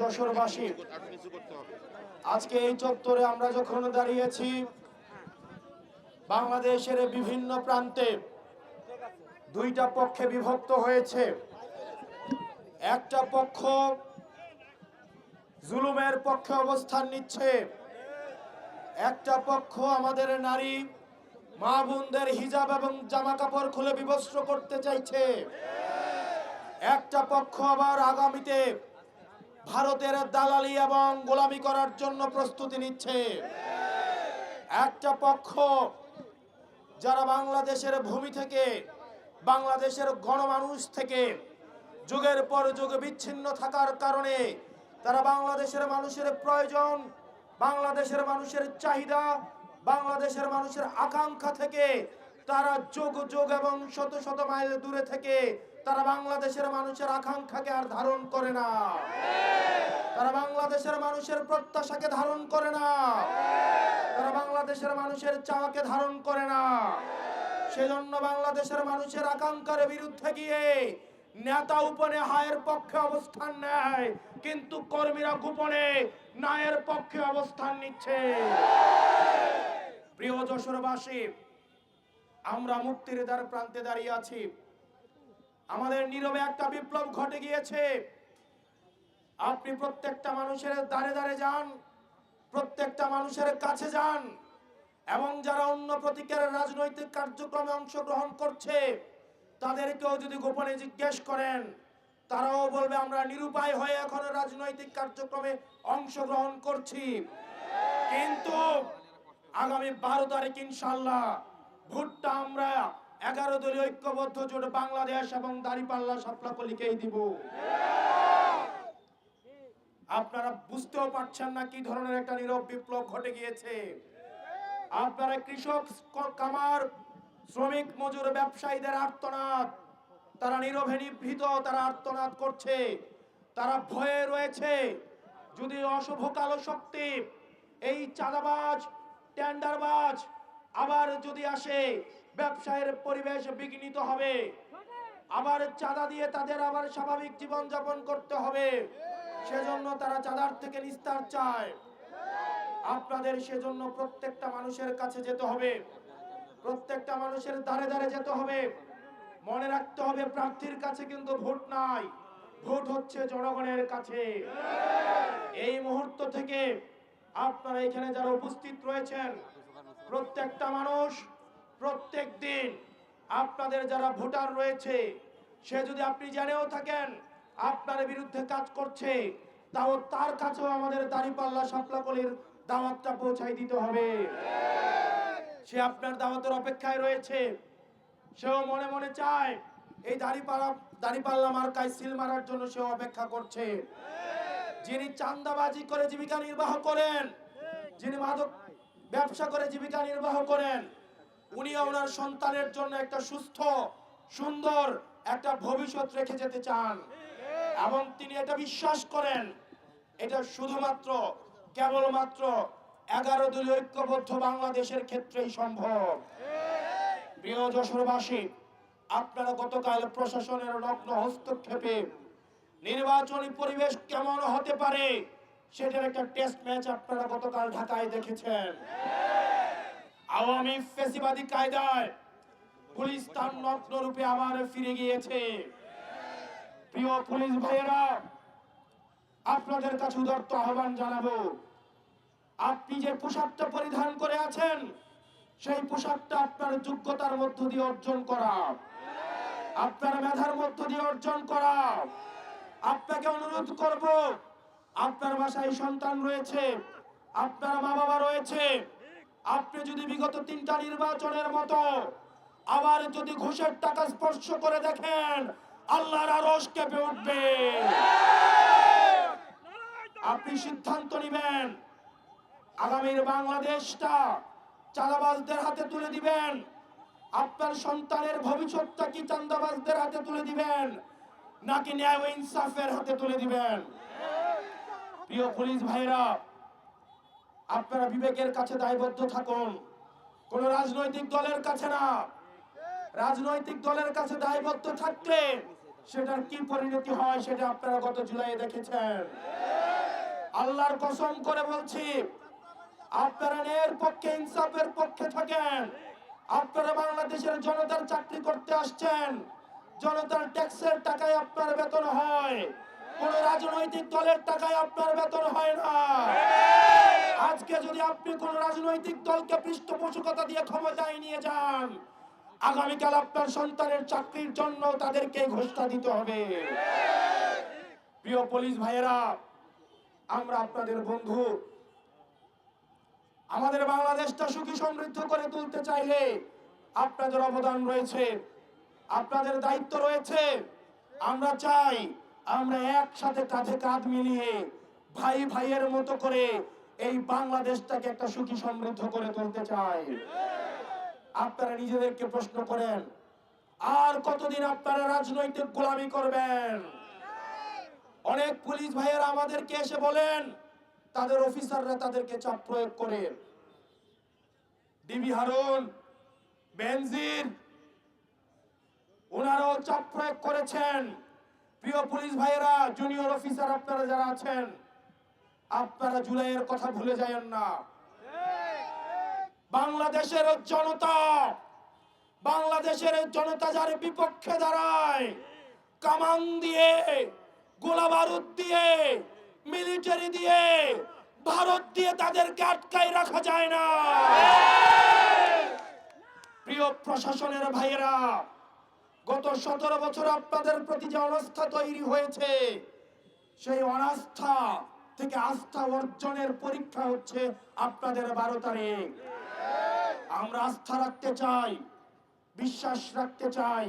যশোরবাসী আজকে এই চত্বরে আমরা যখন দাঁড়িয়েছি, বাংলাদেশের বিভিন্ন প্রান্তে দুইটা পক্ষে বিভক্ত হয়েছে। একটা পক্ষ জুলুমের পক্ষে অবস্থান নিচ্ছে, একটা পক্ষ আমাদের নারী মা বোনদের হিজাব এবং জামা কাপড় খুলে বিবস্ত্র করতে চাইছে, একটা পক্ষ আবার আগামীতে ভারতের দালালি এবং গোলামি করার জন্য প্রস্তুতি নিচ্ছে। একটা পক্ষ যারা বাংলাদেশের ভূমি থেকে, বাংলাদেশের গণমানুষ থেকে যুগের পর যুগ বিচ্ছিন্ন থাকার কারণে তারা বাংলাদেশের মানুষের প্রয়োজন, বাংলাদেশের মানুষের চাহিদা, বাংলাদেশের মানুষের আকাঙ্ক্ষা থেকে তারা যোগ যোগ এবং শত শত মাইল দূরে থেকে তারা বাংলাদেশের মানুষের আকাঙ্ক্ষাকে আর ধারণ করে না। তারা বাংলাদেশের মানুষের প্রত্যাশাকে ধারণ করে না। তারা বাংলাদেশের মানুষের চাওয়াকে ধারণ করে না। সেজন্য বাংলাদেশের মানুষের আকাঙ্ক্ষার বিরুদ্ধে গিয়ে নেতা উপনে হায়ের পক্ষে অবস্থান নেয়, কিন্তু কর্মীরা গোপনে নায়ের পক্ষে অবস্থান নিচ্ছে। প্রিয় যশোরবাসী, আমরা মুক্তির দ্বার প্রান্তে দাঁড়িয়ে আছি। আমাদের নীরবে একটা বিপ্লব ঘটে গিয়েছে। আপনি প্রত্যেকটা মানুষের দাঁড়ে দাঁড়ে যান, প্রত্যেকটা মানুষের কাছে যান, এবং যারা অন্য প্রতীকের রাজনৈতিক কার্যক্রমে অংশগ্রহণ করছে, তাদেরকেও যদি গোপনে জিজ্ঞেস করেন, তারাও বলবে, আমরা নিরুপায় হয়ে এখন রাজনৈতিক কার্যক্রমে অংশগ্রহণ করছি। কিন্তু আগামী বারো তারিখ ইনশাল্লাহ ভোটটা আমরা এগারো দলীয় ঐক্যবদ্ধ জোট বাংলাদেশ এবং দাঁড়িপাল্লা সাপলাকলিকেই দিব। আপনারা বুঝতেও পারছেন না কি ধরনের একটা নীরব বিপ্লব ঘটে গিয়েছে। আপনারা কৃষক কামার, শ্রমিক, মজুর, ব্যবসায়ীদের আর্তনাদ, তারা নীরবে নিভৃত, তারা আর্তনাদ করছে, তারা ভয়ে রয়েছে। যদি অশুভ কালো শক্তি, এই চাঁদাবাজ, টেন্ডারবাজ আবার যদি আসে ব্যবসায়ের পরিবেশ বিঘ্নিত হবে। আবার চাঁদা দিয়ে তাদের আবার স্বাভাবিক জীবন যাপন করতে হবে। সেজন্য তারা চাঁদার থেকে নিস্তার চায়। আপনাদের সেজন্য প্রত্যেকটা মানুষের কাছে যেতে হবে। প্রত্যেকটা মানুষের দাঁড়ে দাঁড়ে যেতে হবে। মনে রাখতে হবে প্রার্থীর কাছে কিন্তু ভোট নাই। ভোট হচ্ছে জনগণের কাছে। এই মুহূর্ত থেকে আপনারা এখানে যারা উপস্থিত রয়েছেন, প্রত্যেকটা মানুষ প্রত্যেক দিন আপনাদের যারা ভোটার রয়েছে, সে যদি আপনি জেনেও থাকেন আপনার বিরুদ্ধে কাজ করছে, তাও তার কাছেও আমাদের দাড়িপাল্লা সাপলাকলির দাওয়াতটা পৌঁছাই দিতে হবে। সে আপনার দাওয়াতের অপেক্ষায় রয়েছে। সেও মনে মনে চায়, এই দাড়িপাল্লা দাড়িপাল্লা মার্কায় সিল মারার জন্য সেও অপেক্ষা করছে। যিনি চান্দাবাজি করে জীবিকা নির্বাহ করেন, যিনি মাদক ব্যবসা করে জীবিকা নির্বাহ করেন উনি ওনার সন্তানের জন্য একটা সুস্থ, সুন্দর একটা ভবিষ্যৎ রেখে যেতে চান। এবং তিনি এটা বিশ্বাস করেন, এটা শুধুমাত্র, কেবলমাত্র এগারো দলীয় ঐক্যবদ্ধ বাংলাদেশের ক্ষেত্রেই সম্ভব। প্রিয় যশোরবাসী, আপনারা গতকাল প্রশাসনের নগ্ন হস্তক্ষেপে নির্বাচনী পরিবেশ কেমন হতে পারে, সেটার একটা টেস্ট ম্যাচ আপনারা গতকাল ঢাকায় দেখেছেন। আওয়ামী ফেসিবাদী কায়দায় পুলিশ তার নগ্ন রূপে আবার ফিরে গিয়েছে। প্রিয় পুলিশ ভাইয়েরা, আপনাদের কাছে উদার্ত আহ্বান জানাব। আপনি যে পোশাকটা পরিধান করে আছেন, সেই পোশাকটা আপনার যোগ্যতার মধ্য দিয়ে অর্জন করা। আপনার মেধার মধ্য দিয়ে অর্জন করা। আপনাকে অনুরোধ করব, আপনার বাসায় সন্তান রয়েছে, আপনার মা বাবা রয়েছে আপনি যদি বিগত তিনটা নির্বাচনের মতো আবার যদি ঘুষের টাকা স্পর্শ করে দেখেন, আল্লাহর আরশ কেঁপে উঠবে। আপনি সিদ্ধান্ত নেবেন, আগামীর বাংলাদেশটা চাঁদাবাজদের হাতে তুলে দিবেন। আপনার সন্তানের ভবিষ্যৎটা কি চাঁদাবাজদের হাতে তুলে দিবেন, নাকি ন্যায় ও ইনসাফের হাতে তুলে দিবেন? প্রিয় পুলিশ ভাইরা আপনারা বিবেকের কাছে দায়বদ্ধ থাকুন। কোন রাজনৈতিক দলের কাছে না। রাজনৈতিক দলের কাছে দায়বদ্ধ থাকলে সেটার কি পরিণতি হয় সেটা আপনারা গত জুলাইয়ে দেখেছেন। আল্লাহর কসম করে বলছি, আপনারা এর পক্ষে, ইনসাফের পক্ষে থাকেন। আপনারা বাংলাদেশের জনতার চাকরি করতে আসছেন। জনতার ট্যাক্সের টাকায় আপনার বেতন হয়। কোন রাজনৈতিক দলের টাকায় আপনার বেতন হয় না। আজকে যদি আপনি কোন রাজনৈতিক দলকে পৃষ্ঠপোষকতা দিয়ে ক্ষমতায় নিয়ে যান, আগামীকাল আপনার সন্তানের চাকরির জন্য তাদেরকে ঘোষণা দিতে হবে। প্রিয় পুলিশ ভাইয়েরা, আমরা আপনাদের বন্ধু। আমাদের বাংলাদেশটা সুখী সমৃদ্ধ করে তুলতে চাইলে আপনাদের অবদান রয়েছে, আপনাদের দায়িত্ব রয়েছে। আমরা চাই আমরা একসাথে কাঁধে কাঁধ মিলিয়ে ভাই ভাইয়ের মতো করে এই বাংলাদেশটাকে একটা সুখী সমৃদ্ধ করে তুলতে চাই। আপনারা নিজেদেরকে প্রশ্ন করেন, আর কতদিন আপনারা রাজনৈতিক গোলামি করবেন? অনেক পুলিশ ভাইয়েরা আমাদেরকে এসে বলেন, তাদের অফিসাররা তাদেরকে চাপ প্রয়োগ করে। ডিবি হারুন, বেনজির, ওনারাও চাপ প্রয়োগ করেছেন। প্রিয় পুলিশ ভাইয়েরা, জুনিয়র অফিসার আপনারা যারা আছেন আপনারা জুলাইয়ের কথা ভুলে যায়েন না। বাংলাদেশের জনতা বাংলাদেশের জনতা যার বিপক্ষে দাঁড়ায় কামান দিয়ে গোলা বারুদ দিয়ে মিলিটারি দিয়ে ভারত দিয়ে তাদেরকে আটকাই রাখা যায় না। প্রিয় প্রশাসনের ভাইয়েরা গত সতেরো বছর আপনাদের প্রতি যে অনাস্থা তৈরি হয়েছে সেই অনাস্থা থেকে আস্থা অর্জনের পরীক্ষা হচ্ছে আপনাদের বারো তারিখ। আমরা আস্থা রাখতে চাই, বিশ্বাস রাখতে চাই।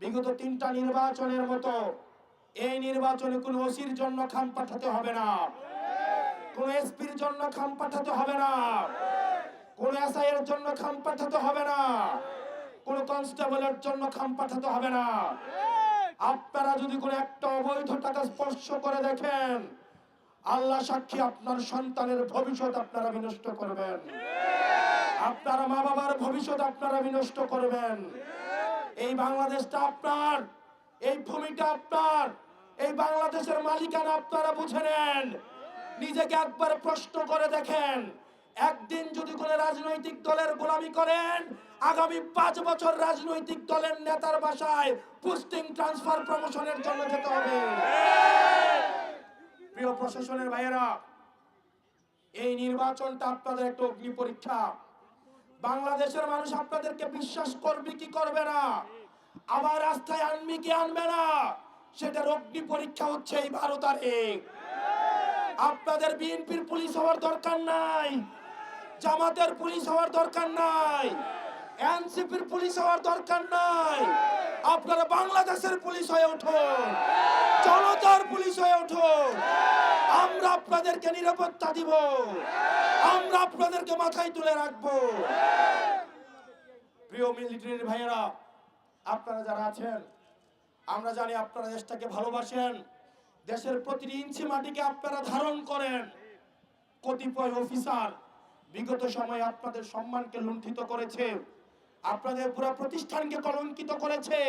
বিগত তিনটা নির্বাচনের মতো এই নির্বাচনে কোনো ওসির জন্য খাম পাঠাতে হবে না। কোন এসপির জন্য খাম পাঠাতে হবে না। কোন এসআই এর জন্য খাম পাঠাতে হবে না। কোন কনস্টেবলের জন্য খাম পাঠাতে হবে না। আপনারা যদি কোনো একটা অবৈধ টাকা স্পর্শ করে দেখেন আল্লাহ সাক্ষী আপনার সন্তানের ভবিষ্যৎ আপনারা বিনষ্ট করবেন। আপনার মা বাবার ভবিষ্যৎ আপনারা বিনষ্ট করবেন। এই বাংলাদেশটা আপনার, এই ভূমিটা আপনার, এই বাংলাদেশের মালিকানা আপনারা বুঝে নেন। নিজেকে একবার প্রশ্ন করে দেখেন। একদিন যদি কোন রাজনৈতিক দলের গোলামি করেন, আগামী পাঁচ বছর রাজনৈতিক দলের নেতার বাসায় পোস্টিং, ট্রান্সফার, প্রমোশনের জন্য যেতে হবে। প্রিয় প্রশাসনের ভাইয়েরা, এই নির্বাচনটা আপনাদের একটা অগ্নি পরীক্ষা। বাংলাদেশের মানুষ আপনাদেরকে বিশ্বাস করবে কি করবে না? আবার রাস্তায় আনবি কি আনবে না? সেটার অগ্নি পরীক্ষা হচ্ছে এই বারো তারিখ। আপনাদের বিএনপির পুলিশ হওয়ার দরকার নাই। জামাতের পুলিশ হওয়ার দরকার নাই। এনসিপির পুলিশ হওয়ার দরকার নাই। আপনারা বাংলাদেশের পুলিশ হয়ে উঠুন। জনতার পুলিশ হয়ে উঠুন। আপনাদেরকে নিরাপত্তা দিব। আমরা আপনাদেরকে মাথায় তুলে রাখব। প্রিয় মিলিটারির ভাইয়েরা, আপনারা যারা আছেন, আমরা জানি আপনারা দেশটাকে ভালোবাসেন। দেশের প্রতিটি ইঞ্চি মাটিকে আপনারা ধারণ করেন। কতিপয় অফিসার বিগত সময়ে আপনাদের সম্মানকে লুণ্ঠিত করেছে। আপনাদের পুরো প্রতিষ্ঠানকে কলঙ্কিত করেছে।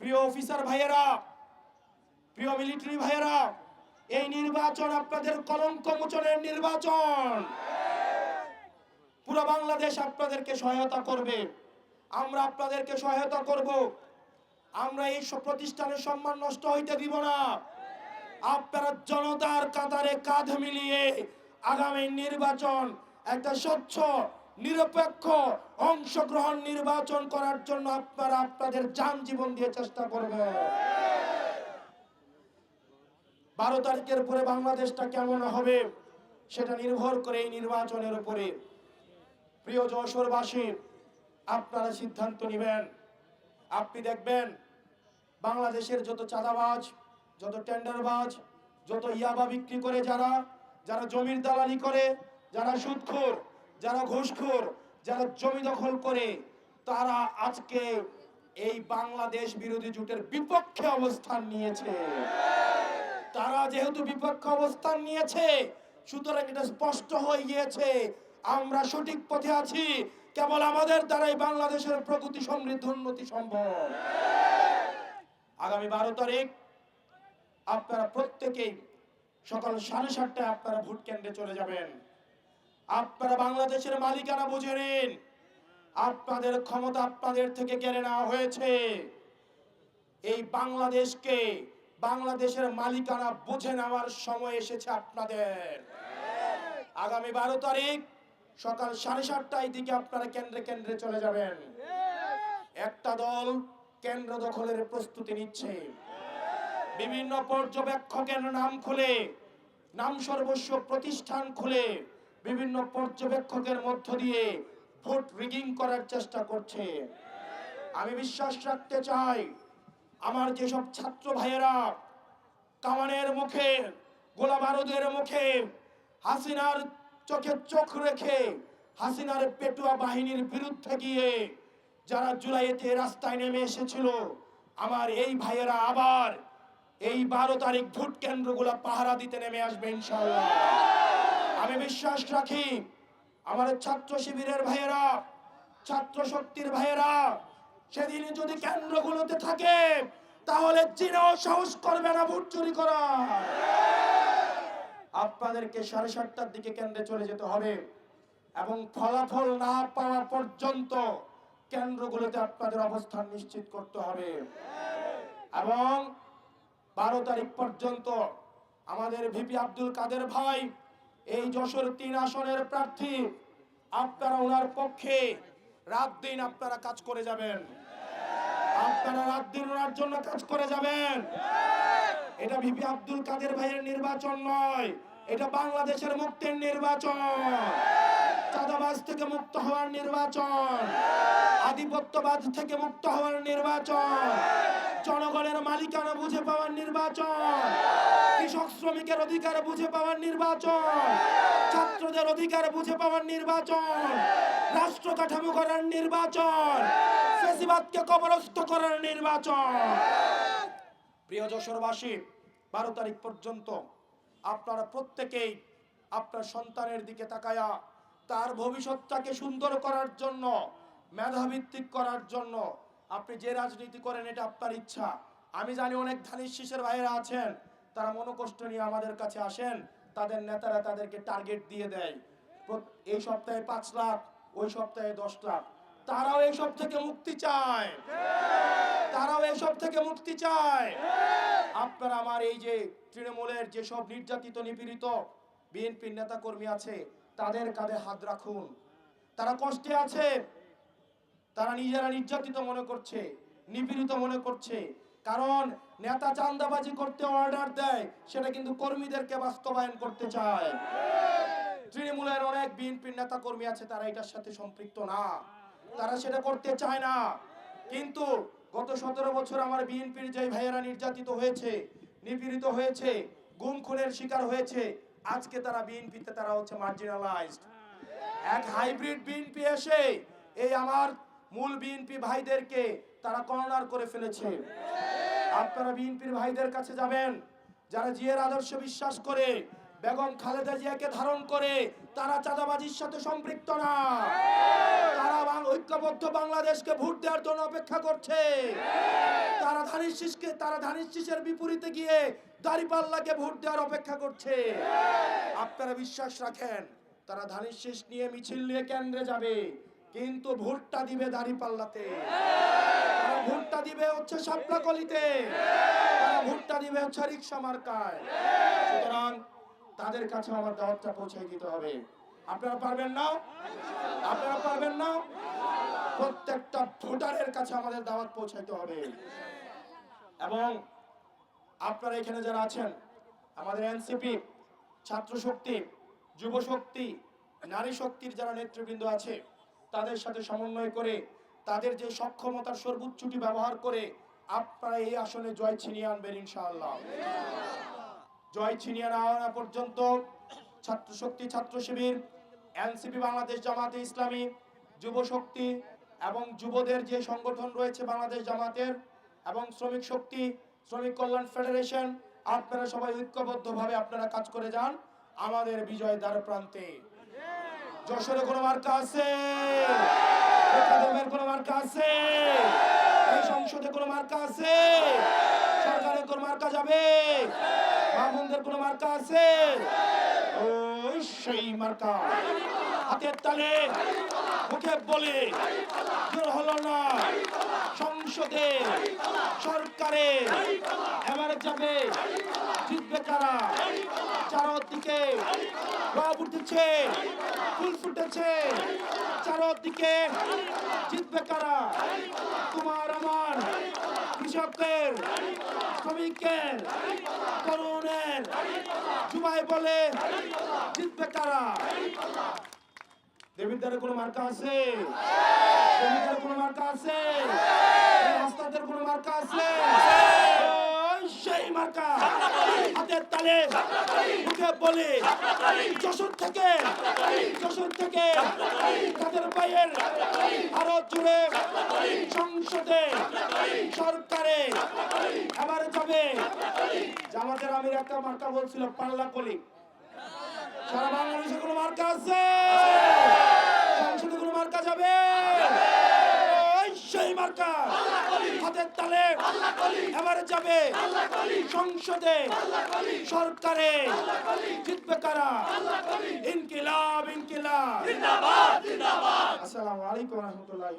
প্রিয় অফিসার ভাইয়েরা, প্রিয় মিলিটারি ভাইয়েরা এই নির্বাচন আপনাদের কলঙ্ক মোচনের নির্বাচন। পুরো বাংলাদেশ আপনাদেরকে সহায়তা করবে। আমরা আপনাদেরকে সহায়তা করব। আমরা এই প্রতিষ্ঠানের সম্মান নষ্ট হইতে দিব না। আপনারা জনতার কাতারে কাঁধ মিলিয়ে আগামী নির্বাচন একটা স্বচ্ছ, নিরপেক্ষ অংশগ্রহণ নির্বাচন করার জন্য আপনারা আপনাদের যান জীবন দিয়ে চেষ্টা করবেন। বারো তারিখের পরে বাংলাদেশটা কেমন হবে সেটা নির্ভর করে এই নির্বাচনের উপরে। প্রিয় যশোরবাসী, আপনারা সিদ্ধান্ত নেবেন। আপনি দেখবেন বাংলাদেশের যত চাঁদাবাজ, যত টেন্ডারবাজ, যত ইয়াবা বিক্রি করে যারা যারা জমির দালালি করে, যারা সুদখোর, যারা ঘুষখোর, যারা জমি দখল করে, তারা আজকে এই বাংলাদেশ বিরোধী জোটের বিপক্ষে অবস্থান নিয়েছে। যেহেতু বিপক্ষ অবস্থান নিয়েছে, সুতরাং এটা স্পষ্ট হয়ে গিয়েছে। আমরা সঠিক পথে আছি। কেবল আমাদের দ্বারাই বাংলাদেশের প্রগতি সমৃদ্ধ উন্নতি সম্ভব। আগামী বারো তারিখ, আপনারা প্রত্যেকেই সকাল সাড়ে সাতটায় আপনারা ভোট কেন্দ্রে চলে যাবেন। আপনারা বাংলাদেশের মালিকানা বুঝে নিন। আপনাদের ক্ষমতা আপনাদের থেকে কেড়ে নেওয়া হয়েছে। এই বাংলাদেশকে বাংলাদেশের মালিকানা বুঝে নেওয়ার সময় এসেছে আপনাদের। আগামী বারো তারিখ সকাল সাড়ে সাতটায় দিকে আপনারা কেন্দ্রে কেন্দ্রে চলে যাবেন। একটা দল কেন্দ্র দখলের প্রস্তুতি নিচ্ছে। বিভিন্ন পর্যবেক্ষকের নাম খুলে, নাম সর্বস্ব প্রতিষ্ঠান খুলে বিভিন্ন পর্যবেক্ষকের মধ্য দিয়ে ভোট রিগিং করার চেষ্টা করছে। আমি বিশ্বাস রাখতে চাই আমার যেসব ছাত্র ভাইয়েরা কামানের মুখে গোলা বারুদের মুখে হাসিনার চোখে চোখ রেখে হাসিনার পেটুয়া বাহিনীর বিরুদ্ধে গিয়ে যারা জুলাইতে রাস্তায় নেমে এসেছিল, আমার এই ভাইয়েরা আবার এই বারো তারিখ ভোট কেন্দ্রগুলো পাহারা দিতে নেমে আসবে ইনশাল্লাহ আমি বিশ্বাস রাখি, আমার ছাত্র শিবিরের ভাইয়েরা, ছাত্র শক্তির ভাইয়েরা সেদিন যদি কেন্দ্রগুলোতে থাকে, তাহলে চীনও সাহস করবে না ভোট চুরি করা আপনাদেরকে সাড়ে সাতটার দিকে কেন্দ্রে চলে যেতে হবে এবং ফলাফল না পাওয়া পর্যন্ত কেন্দ্রগুলোতে আপনাদের অবস্থান নিশ্চিত করতে হবে। এবং বারো তারিখ পর্যন্ত আমাদের ভিপি আব্দুল কাদের ভাই, এই যশোর তিন আসনের প্রার্থী, আপনারা ওনার পক্ষে রাত দিন আপনারা কাজ করে যাবেন। আপনারা রাত দিন ওনার জন্য কাজ করে যাবেন। এটা ভিপি আব্দুল কাদের ভাইয়ের নির্বাচন নয়, এটা বাংলাদেশের মুক্তির নির্বাচন। চাঁদাবাজ থেকে মুক্ত হওয়ার নির্বাচন। আধিপত্যবাদ থেকে মুক্ত হওয়ার নির্বাচন। জনগণের মালিকানা বুঝে পাওয়ার নির্বাচন। কৃষক শ্রমিকের অধিকার বুঝে পাওয়ার নির্বাচন। ছাত্রদের অধিকার বুঝে পাওয়ার নির্বাচন। রাষ্ট্র কাঠামো করার নির্বাচন। ফেসিবাদকে কবরস্থ করার নির্বাচন। প্রিয় যশোরবাসী, বারো তারিখ পর্যন্ত আপনারা প্রত্যেকেই আপনার সন্তানের দিকে তাকায়া তার ভবিষ্যৎটাকে সুন্দর করার জন্য, মেধাভিত্তিক করার জন্য আপনি যে রাজনীতি করেন এটা আপনার ইচ্ছা। আমি জানি অনেক ধানের শীষের ভাইয়েরা আছেন, তারা মনোকষ্ট নিয়ে আমাদের কাছে আসেন, তাদের নেতারা তাদেরকে টার্গেট দিয়ে দেয়। এই সপ্তাহে পাঁচ লাখ ওই সপ্তাহে দশ লাখ তারাও এসব থেকে মুক্তি চায়। তারাও এসব থেকে মুক্তি চায়। আপনারা আমার এই যে তৃণমূলের যেসব নির্যাতিত, নিপীড়িত বিএনপির নেতা কর্মী আছে, তাদের কাঁধে হাত রাখুন। তারা কষ্টে আছে। তারা নিজেরা নির্যাতিত মনে করছে, নিপীড়িত মনে করছে। কারণ নেতা চান্দাবাজি করতে অর্ডার দেয়, সেটা কিন্তু কর্মীদেরকে বাস্তবায়ন করতে চায়। তৃণমূলের অনেক বিএনপির নেতা কর্মী আছে, তারা এটার সাথে সম্পৃক্ত না। তারা সেটা করতে চায় না। কিন্তু গত সতেরো বছর আমার বিএনপির যে ভাইয়েরা নির্যাতিত হয়েছে, নিপীড়িত হয়েছে, গুম খুনের শিকার হয়েছে, আজকে তারা বিএনপিতে, তারা হচ্ছে মার্জিনালাইজড এক হাইব্রিড বিএনপি এসে এই আমার মূল বিএনপি ভাইদেরকে তারা কর্নার করে ফেলেছে। আপনারা বিএনপির ভাইদের কাছে যাবেন, যারা জিয়ের আদর্শ বিশ্বাস করে বেগম খালেদা জিয়াকে ধারণ করে তারা চাঁদাবাজির সাথে সম্পৃক্ত না। তারা ঐক্যবদ্ধ বাংলাদেশকে ভোট দেওয়ার জন্য অপেক্ষা করছে। তারা ধানের তারা ধানের বিপরীতে গিয়ে দাঁড়িপাল্লাকে ভোট দেওয়ার অপেক্ষা করছে। আপনারা বিশ্বাস রাখেন, তারা ধানের শীষ নিয়ে মিছিল নিয়ে কেন্দ্রে যাবে, কিন্তু ভোটটা দিবে দাঁড়িপাল্লাতে। ভোটটা দিবে হচ্ছে সাপলাকলিতে ভোটটা দিবে হচ্ছে রিক্সা মার্কায়। সুতরাং তাদের কাছে আমার দাওয়াতটা পৌঁছে দিতে হবে। আপনারা পারবেন না? আপনারা পারবেন না? প্রত্যেকটা ভোটারের কাছে আমাদের দাওয়াত পৌঁছাইতে হবে। এবং আপনারা এখানে যারা আছেন, আমাদের এনসিপি, ছাত্র শক্তি, যুব শক্তি, নারী শক্তির যারা নেতৃবৃন্দ আছে, তাদের সাথে সমন্বয় করে, তাদের যে সক্ষমতার সর্বোচ্চটি ব্যবহার করে, আপনারা এই আসনে জয় ছিনিয়ে আনবেন ইনশাআল্লাহ। জয় ছিনিয়ে না আনা পর্যন্ত ছাত্র শক্তি, ছাত্র শিবির, এনসিপি, বাংলাদেশ জামাতে ইসলামী, যুব শক্তি এবং যুবদের যে সংগঠন রয়েছে বাংলাদেশ জামাতের এবং শ্রমিক শক্তি, শ্রমিক কল্যাণ ফেডারেশন, আপনারা সবাই ঐক্যবদ্ধভাবে আপনারা কাজ করে যান আমাদের বিজয় দ্বার প্রান্তে। যশোরে কোনো মার্কা আছে? কোনো মার্কা আছে? সংসদে কোনো মার্কা আছে? সরকারের কোনো মার্কা যাবে? বোনদের কোনো মার্কা আছে? ওই সেই মার্কা। হাতের তালে মুখে বলে হলো না। সংসদে সরকারে এবারে যাবে। জিতবে কারা? চারদিকে রব উঠেছে ফুল ফুটেছে। চারদিকে জিতবে কারা? তোমার আমার কৃষকের শ্রমিকের বলে জিতবে কারা? দেবিদ্বারের কোনো মার্কা আছে? কোনো মার্কা আছে? রাস্তাদের কোনো মার্কা আছে? সেই মার্কা। হাতের তালে মুখে বলে। যশোর থেকে যশোর থেকে, তাদের পায়ের আরও জুড়ে সংসদে, সরকারে এবার যাবে। জামাতের আমির একটা মার্কা বলছিল, পাল্লা কলি। সারা বাংলাদেশে কোনো মার্কা আছে? সংসদে কোনো মার্কা যাবে? সেই মার্কা। হাতের তালে এবারে যাবে সংসদে সরকারে। জিতবে কারা? ইনকিলাব ইনকিলাব। আসসালামু আলাইকুম রহমতুল্লাহি